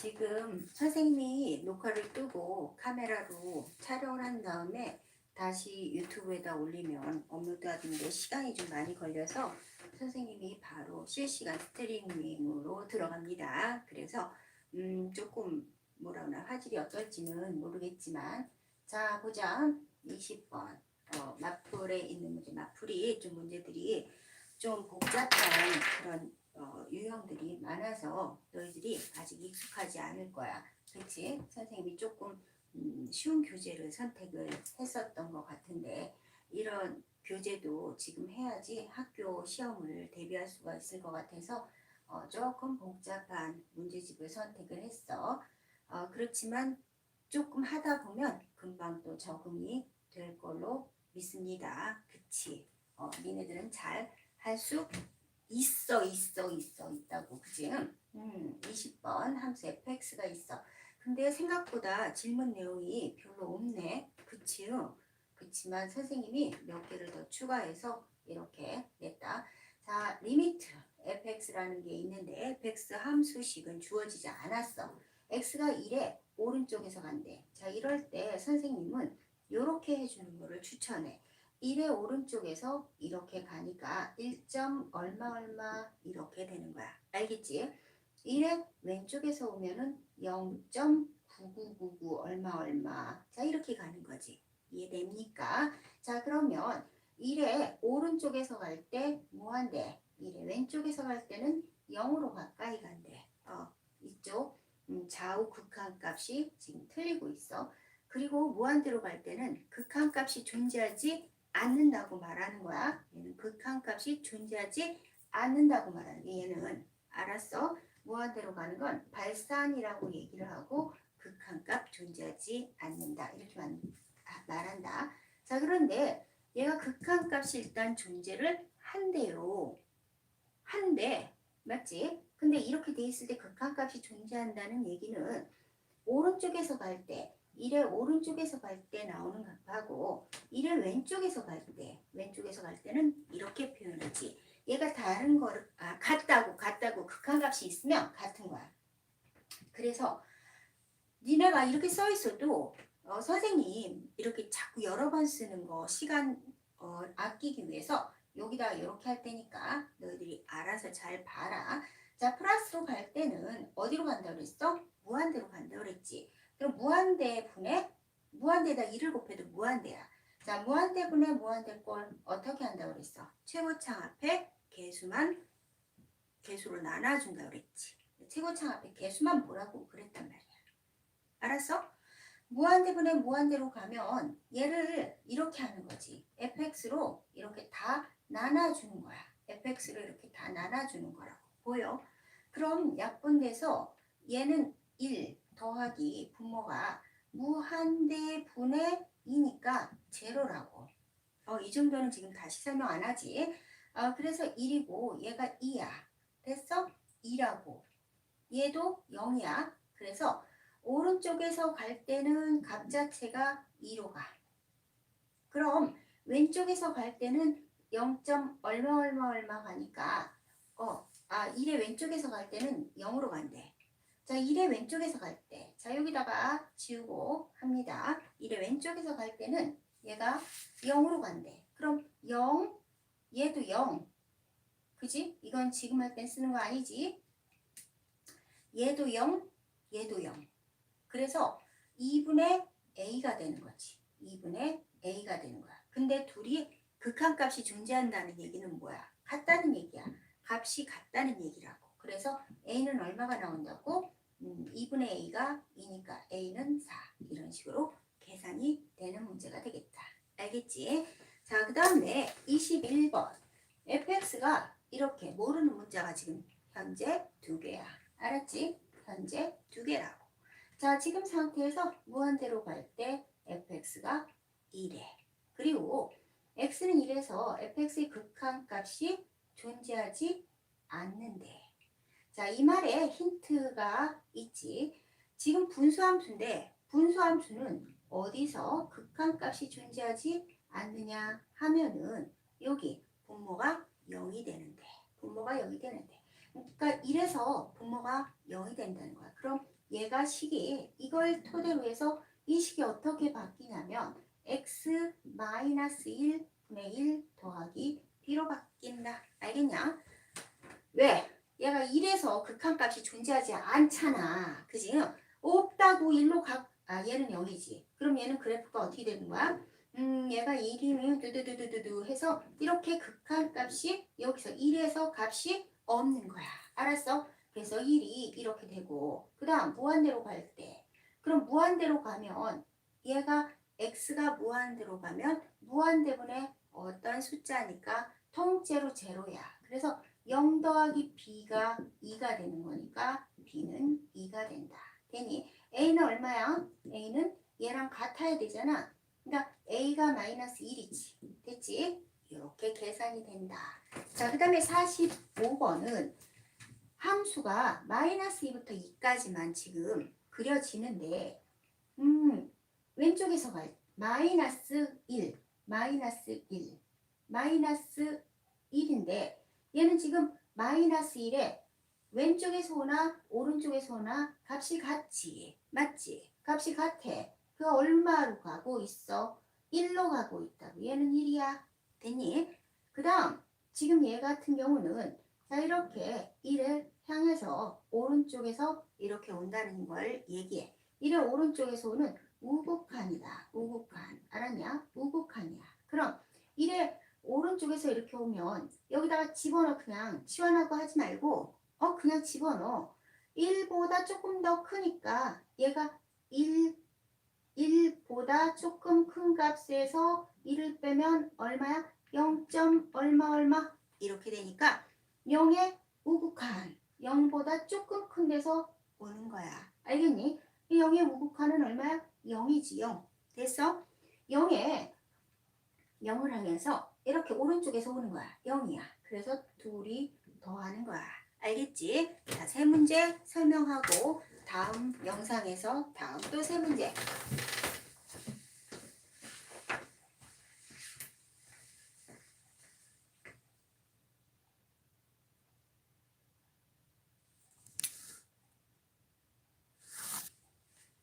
지금 선생님이 녹화를 끄고 카메라로 촬영을 한 다음에 다시 유튜브에다 올리면 업로드하는데 시간이 좀 많이 걸려서 선생님이 바로 실시간 스트리밍으로 들어갑니다. 그래서 음 조금 뭐라 그러나 화질이 어떨지는 모르겠지만 자 보자 20번 어, 마플에 있는 문제 마플이 좀 문제들이 좀 복잡한 그런 어, 유형들이 많아서 너희들이 아직 익숙하지 않을 거야. 그렇지? 선생님이 조금 음, 쉬운 교재를 선택을 했었던 것 같은데 이런 교재도 지금 해야지 학교 시험을 대비할 수가 있을 것 같아서 어, 조금 복잡한 문제집을 선택을 했어. 어, 그렇지만 조금 하다 보면 금방 또 적응이 될 걸로 믿습니다. 그치? 어, 니네들은 잘 할 수 있어, 있어, 있어, 있다고. 그지? 음, 20번 함수 fx가 있어. 근데 생각보다 질문 내용이 별로 없네. 그치요? 그치만 선생님이 몇 개를 더 추가해서 이렇게 냈다. 자, 리미트 fx라는 게 있는데 fx 함수식은 주어지지 않았어. x가 1에 오른쪽에서 간대. 자, 이럴 때 선생님은 이렇게 해주는 거를 추천해. 1의 오른쪽에서 이렇게 가니까 1점 얼마 얼마 이렇게 되는 거야. 알겠지? 1의 왼쪽에서 오면은 0.9999 얼마 얼마. 자, 이렇게 가는 거지. 이해됩니까? 자, 그러면 1의 오른쪽에서 갈 때 뭐한대? 1의 왼쪽에서 갈 때는 0으로 가까이 간대. 어, 이쪽 음, 좌우 극한 값이 지금 틀리고 있어. 그리고 무한대로 갈 때는 극한 값이 존재하지 않는다고 말하는 거야. 얘는 극한 값이 존재하지 않는다고 말하는 게 얘는 알았어. 무한대로 가는 건 발산이라고 얘기를 하고 극한 값 존재하지 않는다 이렇게 말- 아, 말한다. 자 그런데 얘가 극한 값이 일단 존재를 한대요. 한대 맞지? 근데 이렇게 돼 있을 때 극한 값이 존재한다는 얘기는 오른쪽에서 갈 때, 일의 오른쪽에서 갈 때 나오는 값하고 일의 왼쪽에서 갈 때, 왼쪽에서 갈 때는 이렇게 표현하지. 얘가 다른 거를 아 같다고 같다고 극한 값이 있으면 같은 거야. 그래서 니네가 이렇게 써 있어도 어, 선생님 이렇게 자꾸 여러 번 쓰는 거 시간 어, 아끼기 위해서 여기다 이렇게 할 테니까 너희들이 알아서 잘 봐라. 자 플러스로 갈 때는 어디로 간다 그랬어? 무한대로 간다 그랬지. 그럼 무한대 분에 무한대에다 1을 곱해도 무한대야. 자 무한대 분의 무한대 꼴 어떻게 한다 그랬어? 최고창 앞에 개수만 개수로 나눠준다 그랬지. 최고창 앞에 개수만 보라고 그랬단 말이야. 알았어? 무한대분의 무한대로 가면 얘를 이렇게 하는 거지. fx로 이렇게 다 나눠주는 거야. fx로 이렇게 다 나눠주는 거라고 보여. 그럼 약분돼서 얘는 1 더하기 분모가 무한대 분의 2니까 제로라고. 어, 이 정도는 지금 다시 설명 안 하지. 어, 그래서 1이고 얘가 2야. 됐어? 2라고. 얘도 0이야. 그래서 오른쪽에서 갈 때는 값 자체가 2로 가. 그럼 왼쪽에서 갈 때는 0. 얼마 얼마 얼마 가니까 어, 아 1의 왼쪽에서 갈 때는 0으로 간대. 자 1의 왼쪽에서 갈 때. 자 여기다가 지우고 합니다. 1의 왼쪽에서 갈 때는 얘가 0으로 간대. 그럼 0 얘도 0. 그지? 이건 지금 할 땐 쓰는 거 아니지? 얘도 0, 얘도 0. 그래서 2분의 a가 되는 거지. 2분의 a가 되는 거야. 근데 둘이 극한값이 존재한다는 얘기는 뭐야? 같다는 얘기야. 값이 같다는 얘기라고. 그래서 a는 얼마가 나온다고? 음, 2분의 a가 2니까 a는 4. 이런 식으로 계산이 되는 문제가 되겠다. 알겠지? 자, 그 다음에 21번. fx가 이렇게 모르는 문자가 지금 현재 두 개야. 알았지? 현재 두 개라고. 자, 지금 상태에서 무한대로 갈 때 fx가 1에 그리고 x는 1에서 fx의 극한값이 존재하지 않는데 자, 이 말에 힌트가 있지. 지금 분수함수인데 분수함수는 어디서 극한값이 존재하지 않느냐 하면은 여기 분모가 0이 되는데 분모가 0이 되는데 그러니까 1에서 분모가 0이 된다는 거야. 그럼 얘가 식이 이걸 토대로 해서 이 식이 어떻게 바뀌냐면 x 마이너스 1 분의 1 더하기 b로 바뀐다. 알겠냐? 왜? 얘가 1에서 극한값이 존재하지 않잖아. 그지? 없다고 1로 각, 아, 얘는 0이지. 그럼 얘는 그래프가 어떻게 되는 거야? 음, 얘가 1이면 두두두두두두 해서 이렇게 극한값이 여기서 1에서 값이 없는 거야. 알았어? 그래서 1이 이렇게 되고 그 다음 무한대로 갈 때 그럼 무한대로 가면 얘가 x가 무한대로 가면 무한대분의 어떤 숫자니까 통째로 제로야. 그래서 0 더하기 b가 2가 되는 거니까 b는 2가 된다. 되니 a는 얼마야? a는 얘랑 같아야 되잖아. 그러니까 a가 마이너스 1이지. 됐지? 이렇게 계산이 된다. 자, 그 다음에 45번은 함수가 마이너스 2부터 2까지만 지금 그려지는데 음, 왼쪽에서 갈 마이너스 1, 마이너스 1, 마이너스 1인데 얘는 지금 마이너스 1에 왼쪽에서 오나 오른쪽에서 오나 값이 같지. 맞지? 값이 같아. 그 얼마로 가고 있어? 1로 가고 있다고. 얘는 1이야. 됐니? 그 다음 지금 얘 같은 경우는 자 이렇게 1을 향해서 오른쪽에서 이렇게 온다는 걸 얘기해. 1의 오른쪽에서 오는 우극한이다. 우극한. 알았냐? 우극한이야. 그럼 1의 오른쪽에서 이렇게 오면 여기다가 집어넣어 그냥 치환하고 하지 말고 어 그냥 집어넣어. 1보다 조금 더 크니까 얘가 1 1보다 조금 큰 값에서 1을 빼면 얼마야? 0. 얼마 얼마 이렇게 되니까 0의 우극한 0보다 조금 큰 데서 오는 거야. 알겠니? 이 0의 우극한은 얼마야? 0이지 0. 됐어? 0에 0을 하면서 이렇게 오른쪽에서 오는 거야. 0이야. 그래서 둘이 더하는 거야. 알겠지? 자, 세 문제 설명하고 다음 영상에서 다음 또 세 문제